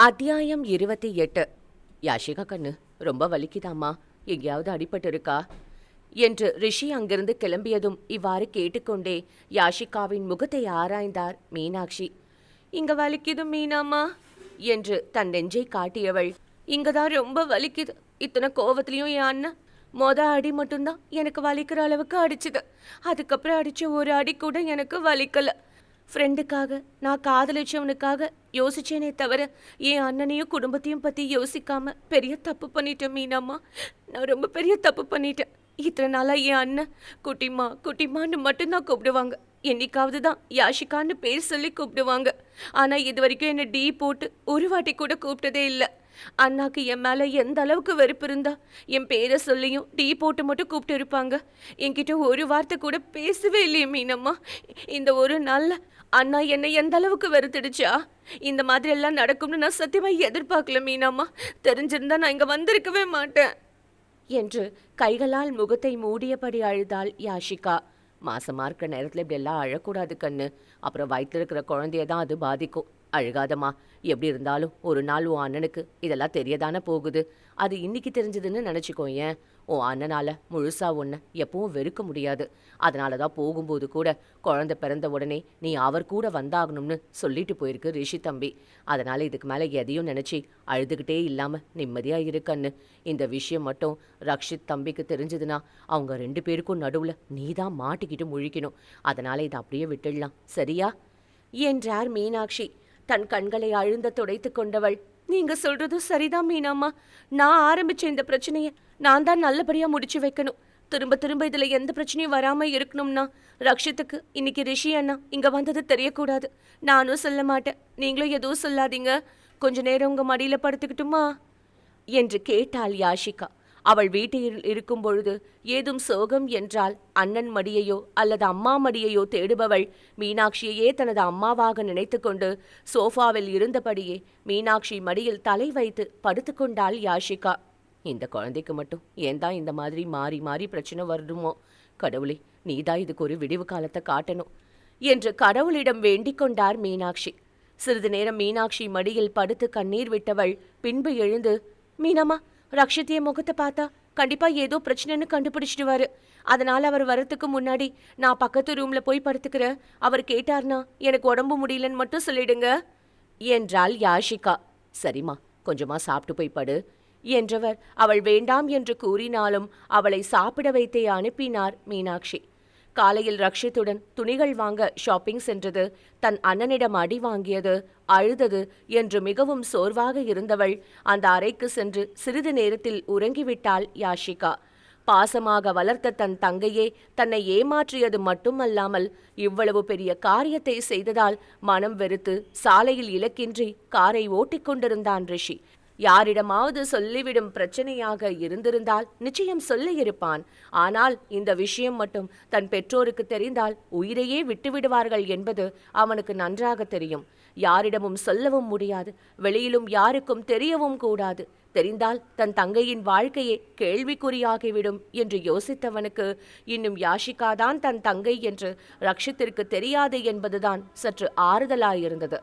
அத்தியாயம் இருபத்தி எட்டு. யாஷிகா கண்ணு ரொம்ப வலிக்குதாம்மா? எங்கேயாவது அடிபட்டு இருக்கா என்று ரிஷி அங்கிருந்து கிளம்பியதும் இவ்வாறு கேட்டுக்கொண்டே யாஷிகாவின் முகத்தை ஆராய்ந்தார் மீனாட்சி. இங்க வலிக்குது மீனாம்மா என்று தன் நெஞ்சை காட்டியவள். இங்கதான் ரொம்ப வலிக்குது. இத்தனை கோவத்திலையும் என் அண்ணன். மொத அடி மட்டும்தான் எனக்கு வலிக்கிற அளவுக்கு அடிச்சுது. அதுக்கப்புறம் அடிச்ச ஒரு அடி கூட எனக்கு வலிக்கலை. ஃப்ரெண்டுக்காக நான் காதலிச்சவனுக்காக யோசிச்சேனே தவிர என் அண்ணனையும் குடும்பத்தையும் பற்றி யோசிக்காம பெரிய தப்பு பண்ணிட்டேன் மீனாம்மா. நான் ரொம்ப பெரிய தப்பு பண்ணிட்டேன். இத்தனை நாளாக என் அண்ணன் குட்டிமா குட்டிமான்னு மட்டும்தான் கூப்பிடுவாங்க. என்னைக்காவது தான் யாஷிகான்னு பேர் சொல்லி கூப்பிடுவாங்க. ஆனால் இது வரைக்கும் என்னை டீ போட்டு ஒரு வாட்டி கூட கூப்பிட்டதே இல்லை. அண்ணாக்கு என் மேலே எந்த அளவுக்கு வெறுப்பு இருந்தா என் பேரை சொல்லியும் டீ போட்டு மட்டும் கூப்பிட்டு இருப்பாங்க. என்கிட்ட ஒரு வார்த்தை கூட பேசவே இல்லையே மீனம்மா. இந்த ஒரு நாளில் அண்ணா என்னை எந்த அளவுக்கு வெறுத்துடுச்சா? இந்த மாதிரி எல்லாம் நடக்கும்னு நான் சத்தியமா எதிர்பார்க்கல மீனம்மா. தெரிஞ்சிருந்தா நான் இங்க வந்திருக்கவே மாட்டேன். என்று கைகளால் முகத்தை மூடியபடி அழுதாள் யாஷிகா. மாசமா இருக்கிற நேரத்தில் இப்படி எல்லாம் அழக்கூடாது கண்ணு. அப்புறம் வயிற்றுல இருக்கிற குழந்தைய தான் அது பாதிக்கும். அழுகாதம்மா. எப்படி இருந்தாலும் ஒரு நாள் உன் அண்ணனுக்கு இதெல்லாம் தெரியதானே போகுது. அது இன்னைக்கு தெரிஞ்சதுன்னு நினச்சிக்கோ ஏன்? உன் அண்ணனால் முழுசா உன்னை எப்பவும் வெறுக்க முடியாது. அதனால தான் போகும்போது கூட குழந்த பிறந்த உடனே நீ அவர் கூட வந்தாகணும்னு சொல்லிட்டு போயிருக்கு ரிஷி தம்பி. அதனால் இதுக்கு மேலே எதையும் நினச்சி அழுதுகிட்டே இல்லாமல் நிம்மதியாக இருக்கன்னு இந்த விஷயம் மட்டும் ரக்ஷித் தம்பிக்கு தெரிஞ்சதுன்னா அவங்க ரெண்டு பேருக்கும் நடுவில் நீ தான் மாட்டிக்கிட்டு முழிக்கணும். அதனால் இதை அப்படியே விட்டுடலாம். சரியா? என்றார் மீனாட்சி. தன் கண்களை அழுந்த துடைத்து கொண்டவள். நீங்க சொல்றதும் சரிதான் மீனாம்மா. நான் ஆரம்பிச்ச இந்த பிரச்சனையை நான் தான் நல்லபடியா முடிச்சு வைக்கணும். திரும்ப திரும்ப இதுல எந்த பிரச்சனையும் வராம இருக்கணும்னா ரக்ஷித்துக்கு இன்னைக்கு ரிஷி அண்ணா இங்க வந்தது தெரியக்கூடாது. நானும் சொல்ல மாட்டேன். நீங்களும் எதுவும் சொல்லாதீங்க. கொஞ்ச நேரம் உங்க மடியில படுத்துக்கிட்டுமா? என்று கேட்டாள் யாஷிகா. அவள் வீட்டில் இருக்கும் பொழுது ஏதும் சோகம் என்றால் அண்ணன் மடியையோ அல்லது அம்மா மடியையோ தேடுபவள் மீனாட்சியையே தனது அம்மாவாக நினைத்துக்கொண்டு சோஃபாவில் இருந்தபடியே மீனாட்சி மடியில் தலை வைத்து படுத்துக்கொண்டாள் யாஷிகா. இந்த குழந்தைக்கு மட்டும் ஏன் தான் இந்த மாதிரி மாறி மாறி பிரச்சனை வருமோ கடவுளே நீதான் இதுக்கு ஒரு விடிவு காலத்தை காட்டணும் என்று கடவுளிடம் வேண்டிக் கொண்டார் மீனாட்சி. சிறிது நேரம் மீனாட்சி மடியில் படுத்து கண்ணீர் விட்டவள் பின்பு எழுந்து மீனம்மா ரக்ஷித்திய முகத்தை பார்த்தா கண்டிப்பா ஏதோ பிரச்சனைன்னு கண்டுபிடிச்சிடுவாரு. அதனால அவர் வரத்துக்கு முன்னாடி நான் பக்கத்து ரூம்ல போய் படுத்துக்கிறேன் அவர் கேட்டார்னா எனக்கு உடம்பு முடியலன்னு மட்டும் சொல்லிடுங்க என்றாள் யாஷிகா. சரிம்மா கொஞ்சமா சாப்பிட்டு போய் படு என்றவர். அவள் வேண்டாம் என்று கூறினாலும் அவளை சாப்பிட வைத்தே அனுப்பினார் மீனாட்சி. காலையில் ரக்ஷித்துடன் துணிகள் வாங்க ஷாப்பிங் சென்றது. தன் அண்ணனிடம் அடி வாங்கியது அழுதது என்று மிகவும் சோர்வாக இருந்தவள் அந்த அறைக்கு சென்று சிறிது நேரத்தில் உறங்கிவிட்டாள் யாஷிகா. பாசமாக வளர்த்த தன் தங்கையே தன்னை ஏமாற்றியது மட்டுமல்லாமல் இவ்வளவு பெரிய காரியத்தை செய்ததால் மனம் வெறுத்து சாலையில் இலக்கின்றி காரை ஓட்டிக் கொண்டிருந்தான் ரிஷி. யாரிடமாவது சொல்லிவிடும் பிரச்சனையாக இருந்திருந்தால் நிச்சயம் சொல்லியிருப்பான் ஆனால் இந்த விஷயம் மட்டும் தன் பெற்றோருக்கு தெரிந்தால் உயிரையே விட்டுவிடுவார்கள் என்பது அவனுக்கு நன்றாக தெரியும். யாரிடமும் சொல்லவும் முடியாது வெளியிலும் யாருக்கும் தெரியவும் கூடாது. தெரிந்தால் தன் தங்கையின் வாழ்க்கையே கேள்விக்குறியாகிவிடும் என்று யோசித்தவனுக்கு இன்னும் யாஷிகாதான் தன் தங்கை என்று ரக்ஷித்திற்கு தெரியாது என்பதுதான் சற்று ஆறுதலாயிருந்தது.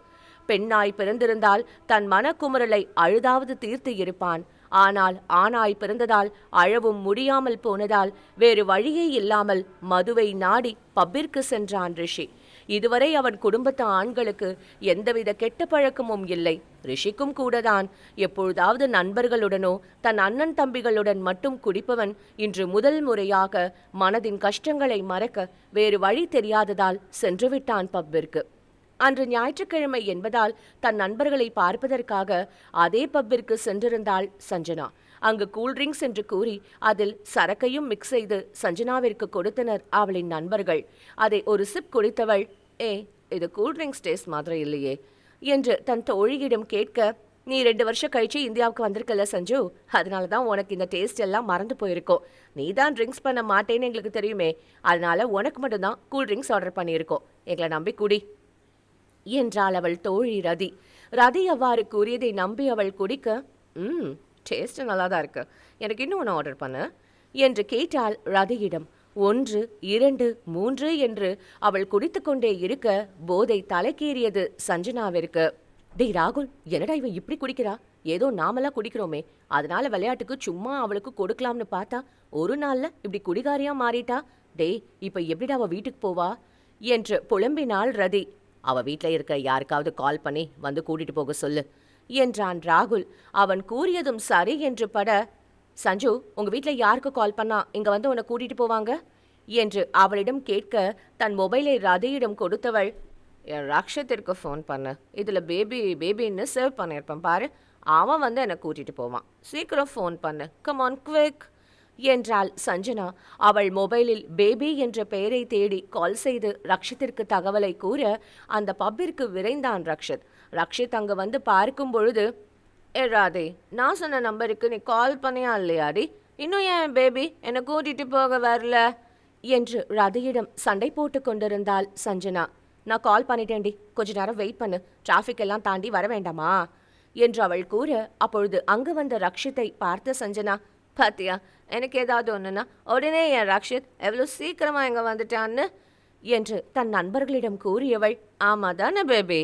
பெண்ணாய் பிறந்திருந்தால் தன் மனக்குமுறலை அழுதாவது தீர்த்து இருப்பான். ஆனால் ஆணாய் பிறந்ததால் அழவும் முடியாமல் போனதால் வேறு வழியே இல்லாமல் மதுவை நாடி பப்பிற்கு சென்றான் ரிஷி. இதுவரை அவன் குடும்பத்து ஆண்களுக்கு எந்தவித கெட்ட பழக்கமும் இல்லை. ரிஷிக்கும் கூடதான். எப்பொழுதாவது நண்பர்களுடனோ தன் அண்ணன் தம்பிகளுடன் மட்டும் குடிப்பவன் இன்று முதல் முறையாக மனதின் கஷ்டங்களை மறக்க வேறு வழி தெரியாததால் சென்றுவிட்டான் பப்பிற்கு. அன்று ஞாயிற்றுக்கிழமை என்பதால் தன் நண்பர்களை பார்ப்பதற்காக அதே பப்பிற்கு சென்றிருந்தாள் சஞ்சனா. அங்கு கூல்ட்ரிங்க்ஸ் என்று கூறி அதில் சரக்கையும் மிக்ஸ் செய்து சஞ்சனாவிற்கு கொடுத்தனர் அவளின் நண்பர்கள். அதை ஒரு சிப் குடித்தவள் ஏ இது கூல்ட்ரிங்க்ஸ் டேஸ்ட் மாதிரி இல்லையே என்று தன் தோழியிடம் கேட்க நீ ரெண்டு வருஷம் கழிச்சு இந்தியாவுக்கு வந்திருக்கல சஞ்சு? அதனால தான் உனக்கு இந்த டேஸ்ட் எல்லாம் மறந்து போயிருக்கோம். நீ தான் ட்ரிங்க்ஸ் பண்ண மாட்டேன்னு எங்களுக்கு தெரியுமே. அதனால உனக்கு மட்டும்தான் கூல்ட்ரிங்க்ஸ் ஆர்டர் பண்ணியிருக்கோம். எங்களை நம்பி குடி. என்றாள் அவள் தோழி ரதி. ரதி அவ்வாறு கூறியதை நம்பி அவள் குடிக்க ம் டேஸ்ட் நல்லா தான் இருக்கு. எனக்கு இன்னும் ஒன்று ஆர்டர் பண்ணு என்று கேட்டாள் ரதியிடம். ஒன்று இரண்டு மூன்று என்று அவள் குடித்துக்கொண்டே இருக்க போதை தலைக்கேறியது சஞ்சனாவிற்கு. டேய் ராகுல் என்னடா இவன் இப்படி குடிக்கிறா? ஏதோ நாமெல்லாம் குடிக்கிறோமே. அதனால விளையாட்டுக்கு சும்மா அவளுக்கு கொடுக்கலாம்னு பார்த்தா ஒரு நாளில் இப்படி குடிகாரியா மாறிட்டா. டேய் இப்போ எப்படிடா அவள் வீட்டுக்கு போவா? என்று புலம்பினாள் ரதி. அவ வீட்ல இருக்க யாருக்காவது கால் பண்ணி வந்து கூட்டிட்டு போக சொல்லு என்றான் ராகுல். அவன் கூறியதும் சரி என்று பட சஞ்சு உங்க வீட்டில் யாருக்கு கால் பண்ணா? இங்க வந்து உன்னை கூட்டிட்டு போவாங்க? என்று அவளிடம் கேட்க தன் மொபைலை ரதியிடம் கொடுத்தவள் என் ரக்ஷத்திற்கு ஃபோன் பண்ணு. இதில் பேபி பேபின்னு சேவ் பண்ணியிருப்பேன் பாரு. அவன் வந்து என்னை கூட்டிகிட்டு போவான். சீக்கிரம் ஃபோன் பண்ணு. கம் ஆன் குவிக் என்றாள் சஞ்சனா. அவள் மொபைலில் பேபி என்ற பெயரை தேடி கால் செய்து ரக்ஷித்திற்கு தகவலை கூற அந்த பப்பிற்கு விரைந்தான் ரக்ஷித். ரக்ஷித் அங்கு வந்து பார்க்கும் பொழுது ஏ ராதே நான் சொன்ன நம்பருக்கு நீ கால் பண்ணியா இல்லையாடி இன்னும் ஏன் பேபி? என்னை கூட்டிட்டு போக வரல? என்று ரதியிடம் சண்டை போட்டு கொண்டிருந்தாள் சஞ்சனா. நான் கால் பண்ணிட்டேன்டி கொஞ்ச நேரம் வெயிட் பண்ணு. டிராஃபிக் எல்லாம் தாண்டி வர வேண்டாமா? என்று அவள் கூற அப்பொழுது அங்கு வந்த ரக்ஷித்தை பார்த்த சஞ்சனா பாத்தியா எனக்கு ஏதாவது ஒன்றுனா உடனே என் ரக்ஷித் எவ்வளோ சீக்கிரமாக இங்கே வந்துட்டான்னு என்று தன் நண்பர்களிடம் கூறியவள். ஆமா தானே பேபி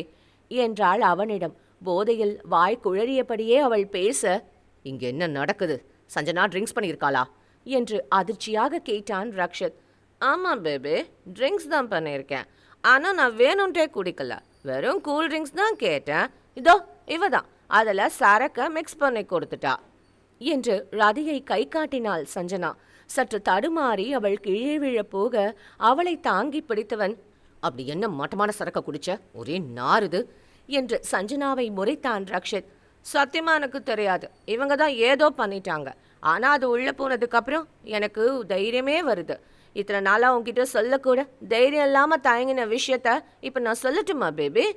என்றாள் அவனிடம். போதையில் வாய் குழறியபடியே அவள் பேச இங்கே என்ன நடக்குது? சஞ்சனா ட்ரிங்க்ஸ் பண்ணியிருக்காளா? என்று அதிர்ச்சியாக கேட்டான் ரக்ஷித். ஆமாம் பேபி ட்ரிங்க்ஸ் தான் பண்ணியிருக்கேன். ஆனால் நான் வேணும்ட்டே குடிக்கல. வெறும் கூல் ட்ரிங்க்ஸ் தான் கேட்டேன். இதோ இவ தான் அதில் சரக்க மிக்ஸ் பண்ணி கொடுத்துட்டா. என்று ரதியை கை காட்டினாள் சஞ்சனா. சற்று தடுமாறி அவள் கீழே விழப் போக அவளை தாங்கி பிடித்தவன் அப்படி என்ன மட்டமான சரக்க குடிச்ச? ஒரே நாறுது என்று சஞ்சனாவை முறைத்தான் ரக்ஷித். சத்தியமா எனக்கு தெரியாது. இவங்க தான் ஏதோ பண்ணிட்டாங்க. ஆனா அது உள்ளே போனதுக்கப்புறம் எனக்கு தைரியமே வருது. இத்தனை நாளாக உன்கிட்ட சொல்லக்கூட தைரியம் இல்லாம தயங்கின விஷயத்த இப்போ நான் சொல்லட்டுமா பேபி?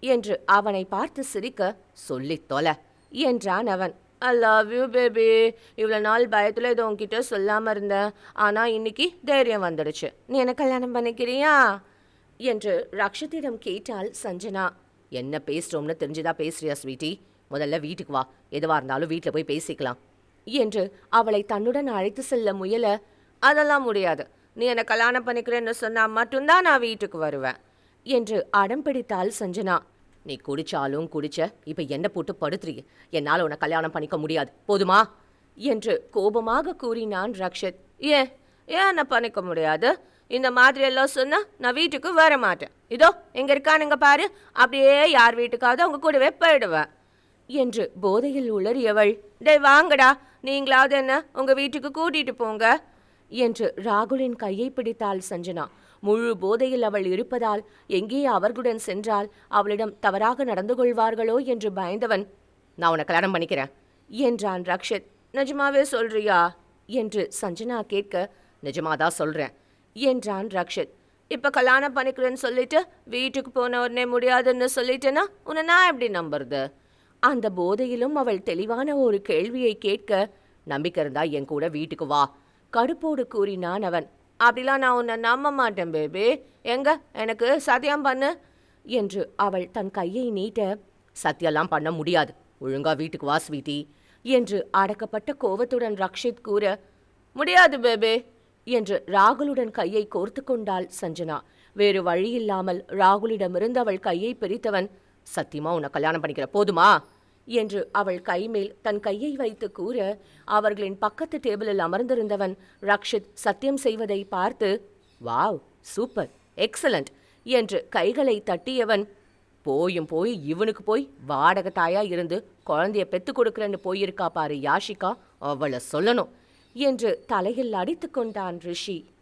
என்று அவனை பார்த்து சிரிக்க சொல்லித் தொலை என்றான் அவன். ஐ லவ் யூ பேபி இவ்வளோ நாள் பயத்தில் இதை உன்கிட்ட சொல்லாமல் இருந்தேன். ஆனால் இன்னைக்கு தைரியம் வந்துடுச்சு. நீ என்ன கல்யாணம் பண்ணிக்கிறியா? என்று ரக்ஷத்திடம் கேட்டாள் சஞ்சனா. என்ன பேசுகிறோம்னு தெரிஞ்சுதா பேசுறியா ஸ்வீட்டி முதல்ல வீட்டுக்கு வா. எதுவாக இருந்தாலும் வீட்டில் போய் பேசிக்கலாம். என்று அவளை தன்னுடன் அழைத்து செல்ல முயல அதெல்லாம் முடியாது. நீ என்னை கல்யாணம் பண்ணிக்கிறேன்னு சொன்னால் மட்டும்தான் நான் வீட்டுக்கு வருவேன். என்று அடம் பிடித்தாள் சஞ்சனா. நீ குடிச்சாலும் குடிச்ச இப்ப என்ன போட்டு படுத்துறீ என்னால் உன்னை கல்யாணம் பண்ணிக்க முடியாது. போதுமா? என்று கோபமாக கூறினான் ரக்ஷித். ஏன்? ஏன் என்ன பண்ணிக்க முடியாது? இந்த மாதிரி எல்லாம் சொன்னா நான் வீட்டுக்கு வர மாட்டேன் இதோ எங்க இருக்கானுங்க பாரு. அப்படியே யார் வீட்டுக்காவது அவங்க கூடவே போயிடுவேன் என்று போதையில் உளறியவள் டேய் வாங்கடா. நீங்களாவது என்ன உங்க வீட்டுக்கு கூட்டிட்டு போங்க. என்று ராகுலின் கையை பிடித்தாள் சஞ்சனா முழு போதையில் அவள் இருப்பதால் எங்கே அவர்களுடன் சென்றால் அவளிடம் தவறாக நடந்து கொள்வார்களோ என்று பயந்தவன் நான் உன்னை கல்யாணம் பண்ணிக்கிறேன் என்றான் ரக்ஷித். நிஜமாவே சொல்றியா? என்று சஞ்சனா கேட்க நிஜமாதான் சொல்றேன் என்றான் ரக்ஷித். இப்ப கல்யாணம் பண்ணிக்கிறேன்னு சொல்லிட்டு வீட்டுக்கு போன உடனே முடியாதுன்னு சொல்லிட்டேன்னா உன்னை நான் எப்படி நம்புறது? அந்த போதையிலும் அவள் தெளிவான ஒரு கேள்வியை கேட்க நம்பிக்கை இருந்தா என் கூட வீட்டுக்கு வா கடுப்போடு கூறினான் அவன். அப்படிலாம் நான் உன்னை நம்ப மாட்டேன் பேபி எங்க? எனக்கு சத்தியம் பண்ணு. என்று அவள் தன் கையை நீட்ட சத்தியெல்லாம் பண்ண முடியாது. ஒழுங்கா வீட்டுக்கு வா ஸ்வீட்டி என்று அடக்கப்பட்ட கோவத்துடன் ரக்ஷித் கூற முடியாது பேபி என்று ராகுலுடன் கையை கோர்த்து கொண்டாள் சஞ்சனா. வேறு வழியில்லாமல் ராகுலிடமிருந்து அவள் கையை பிரித்தவன் சத்தியமா உன்னை கல்யாணம் பண்ணிக்கிற போதுமா? என்று அவள் கைமேல் தன் கையை வைத்து கூற அவர்களின் பக்கத்து டேபிளில் அமர்ந்திருந்தவன் ரக்ஷித் சத்தியம் செய்வதை பார்த்து வாவ் சூப்பர் எக்ஸலண்ட் என்று கைகளை தட்டியவன் போயும் போய் இவனுக்கு போய் வாடகை தாயா இருந்து குழந்தைய பெத்து கொடுக்கறன்னு போயிருக்கா பாரு யாஷிகா அவளை சொல்லணும் என்று தலையில் அடித்து கொண்டான் ரிஷி.